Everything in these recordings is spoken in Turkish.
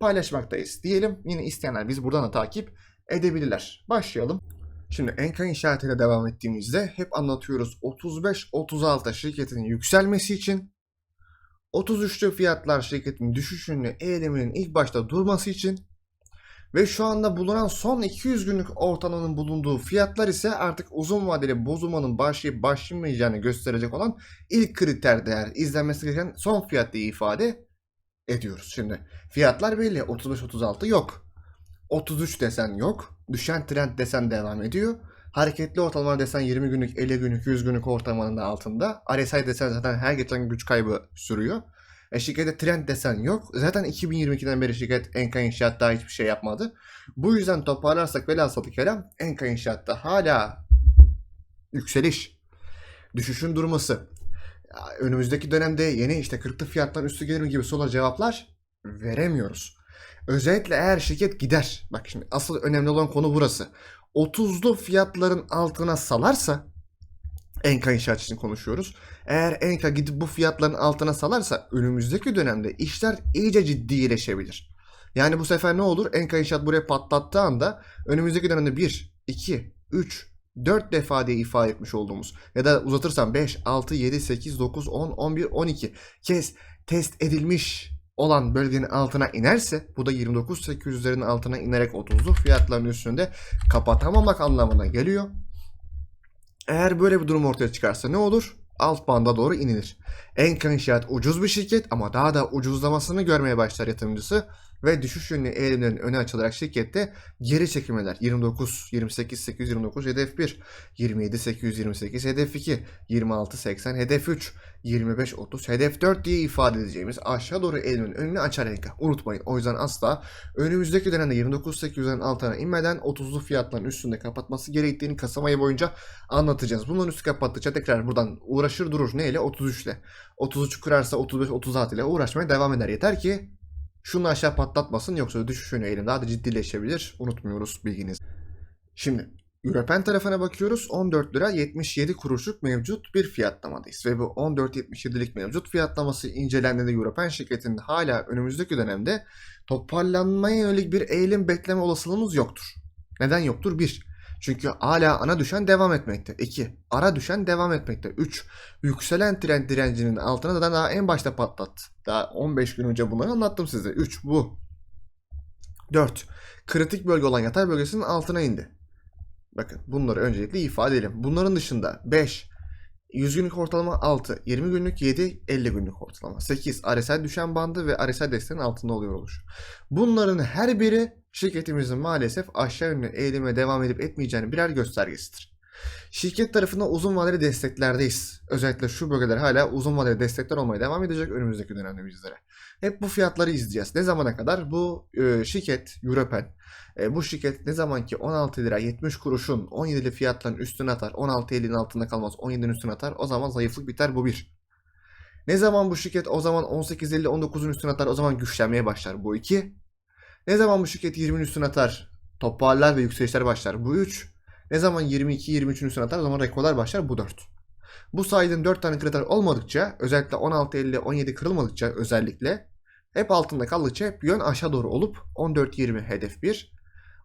paylaşmaktayız diyelim. Yine isteyenler biz buradan da takip edebilirler. Başlayalım. Şimdi Enka işaretiyle devam ettiğimizde hep anlatıyoruz 35-36 şirketin yükselmesi için 33'lü fiyatlar şirketin düşüşünü eğiliminin ilk başta durması için ve şu anda bulunan son 200 günlük ortalamanın bulunduğu fiyatlar ise artık uzun vadeli bozulmanın başlayıp başlamayacağını gösterecek olan ilk kriter değer izlenmesi gereken son fiyat diye ifade ediyoruz. Şimdi fiyatlar belli 35-36 yok. 33 desen yok. Düşen trend desen devam ediyor. Hareketli ortalama desen 20 günlük, 50 günlük, 100 günlük ortalamanın da altında. RSI desen zaten her geçen güç kaybı sürüyor. E şirkette trend desen yok. Zaten 2022'den beri şirket Enka İnşaat daha hiçbir şey yapmadı. Bu yüzden toparlarsak velhasılı kelam Enka İnşaat'ta hala yükseliş, düşüşün durması, önümüzdeki dönemde yeni işte 40'lı fiyattan üstü gelir mi gibi sorular cevaplar veremiyoruz. Özellikle eğer şirket gider. Bak şimdi asıl önemli olan konu burası. 30'lu fiyatların altına salarsa Enka inşaat için konuşuyoruz. Eğer Enka gidip bu fiyatların altına salarsa önümüzdeki dönemde işler iyice ciddileşebilir. Yani bu sefer ne olur? Enka inşaat buraya patlattığı anda önümüzdeki dönemde 1, 2, 3, 4 defa diye ifade etmiş olduğumuz ya da uzatırsam 5, 6, 7, 8, 9, 10, 11, 12 kez test edilmiş olan bölgenin altına inerse bu da 29.800'lerin altına inerek 30'lu fiyatların üstünde kapatamamak anlamına geliyor. Eğer böyle bir durum ortaya çıkarsa ne olur? Alt banda doğru inilir. Enka İnşaat ucuz bir şirket ama daha da ucuzlamasını görmeye başlar yatırımcısı ve düşüş yönlü eğilimlerin öne açılarak şirkette geri çekilmeler 29, 28, 829 hedef 1, 27, 828 hedef 2, 26, 80 hedef 3, 25, 30 hedef 4 diye ifade edeceğimiz aşağı doğru eğilimin önünü açar Enka. Unutmayın. O yüzden asla önümüzdeki dönemde 29, 800'lerin altına inmeden 30'lu fiyatların üstünde kapatması gerektiğini Kasım ayı boyunca anlatacağız. Bunların üstü kapattıkça tekrar buradan uğraşır durur. Neyle? 33 ile. 33 kırarsa 35, 36 ile uğraşmaya devam eder. Yeter ki şunu aşağı patlatmasın yoksa düşüş yönü eğilim daha da ciddileşebilir. Unutmuyoruz bilginiz. Şimdi Europen tarafına bakıyoruz. 14 lira 77 kuruşluk mevcut bir fiyatlamadayız. Ve bu 14.77'lik mevcut fiyatlaması incelendiğinde Europen şirketinin hala önümüzdeki dönemde toparlanmaya yönelik bir eğilim bekleme olasılığımız yoktur. Neden yoktur? 1. Çünkü hala ana düşen devam etmekte. 2. Ara düşen devam etmekte. 3. Yükselen trend direncinin altına da daha en başta patlattı. Daha 15 gün önce bunları anlattım size. 3. Bu. 4. Kritik bölge olan yatay bölgesinin altına indi. Bakın bunları öncelikle ifade edelim. Bunların dışında 5, 100 günlük ortalama 6, 20 günlük 7, 50 günlük ortalama 8, RSI düşen bandı ve RSI desteğinin altında oluyor oluş. Bunların her biri şirketimizin maalesef aşağı yönlü eğilime devam edip etmeyeceğini birer göstergesidir. Şirket tarafında uzun vadeli desteklerdeyiz. Özellikle şu bölgeler hala uzun vadeli destekler olmaya devam edecek önümüzdeki dönemde bizlere. Hep bu fiyatları izleyeceğiz. Ne zamana kadar? Bu e, şirket Europen e, bu şirket ne zaman ki 16 lira 70 kuruşun 17'li fiyatların üstüne atar, 16.50'nin altında kalmaz, 17'nin üstüne atar o zaman zayıflık biter bu bir. Ne zaman bu şirket o zaman 18.50 19'un üstüne atar o zaman güçlenmeye başlar bu iki. Ne zaman bu şirket 20'nin üstüne atar toparlar ve yükselişler başlar bu 3. Ne zaman 22-23'ün üstüne atar o zaman rekorlar başlar bu 4. Bu saydığım 4 tane kriter olmadıkça özellikle 16.50-17 kırılmadıkça özellikle hep altında kaldıkça hep yön aşağı doğru olup 14.20 hedef 1.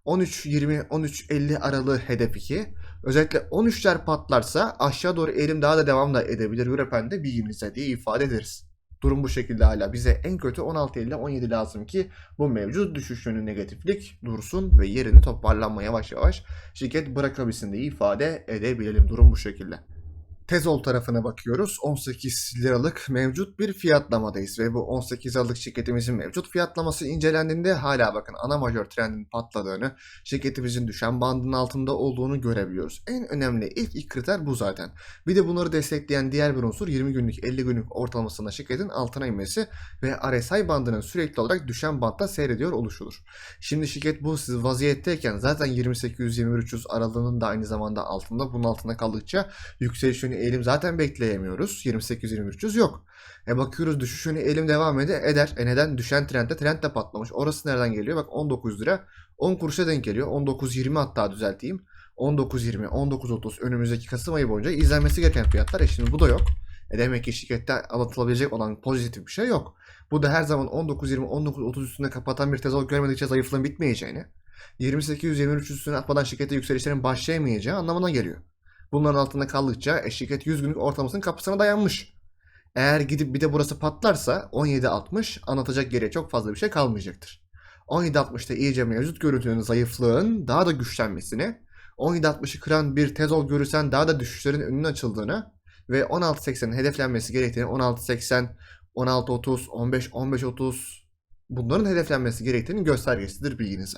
13-20-13-50 aralığı hedef 2. Özellikle 13'ler patlarsa aşağı doğru eğilim daha da devam da edebilir. Europen'de bilginize diye ifade ederiz. Durum bu şekilde hala. Bize en kötü 16.50-17 lazım ki bu mevcut düşüş yönü negatiflik dursun ve yerini toparlanma yavaş yavaş şirket bırakabilsin diye ifade edebilelim. Durum bu şekilde. Tezol tarafına bakıyoruz. 18 liralık mevcut bir fiyatlamadayız ve bu 18 liralık şirketimizin mevcut fiyatlaması incelendiğinde hala bakın ana majör trendin patladığını, şirketimizin düşen bandın altında olduğunu görebiliyoruz. En önemli ilk ilk kriter bu zaten. Bir de bunları destekleyen diğer bir unsur 20 günlük 50 günlük ortalamasında şirketin altına inmesi ve RSI bandının sürekli olarak düşen bantta seyrediyor oluşudur. Şimdi şirket bu vaziyetteyken zaten 28-2300 aralığının da aynı zamanda altında. Bunun altında kaldıkça yükseliş eğilim zaten bekleyemiyoruz. 28-2300 yok. E bakıyoruz düşüş yönü eğilim devam ede eder. E neden? Düşen trendde trend de patlamış. Orası nereden geliyor? Bak 19 lira 10 kuruşa denk geliyor. 19-20 hatta düzelteyim. 19-20, 19-30 önümüzdeki Kasım ayı boyunca izlenmesi gereken fiyatlar. E şimdi bu da yok. E demek ki şirkette anlatılabilecek olan pozitif bir şey yok. Bu da her zaman 19-20, 19-30 üstünde kapatan bir tezol görmedikçe zayıflığın bitmeyeceğini, 28-23 üstüne atmadan şirkette yükselişlerin başlayamayacağı anlamına geliyor. Bunların altında kaldıkça e, şirket 100 günlük ortalamasının kapısına dayanmış. Eğer gidip bir de burası patlarsa 17.60 anlatacak geriye çok fazla bir şey kalmayacaktır. 17.60'da iyice mevcut görüntünün zayıflığın daha da güçlenmesini, 17.60'ı kıran bir tezol görürsen daha da düşüşlerin önünün açıldığını ve 16.80'in hedeflenmesi gerektiğini 16.80, 16.30, 15, 15.30 bunların hedeflenmesi gerektiğini göstergesidir bilginize.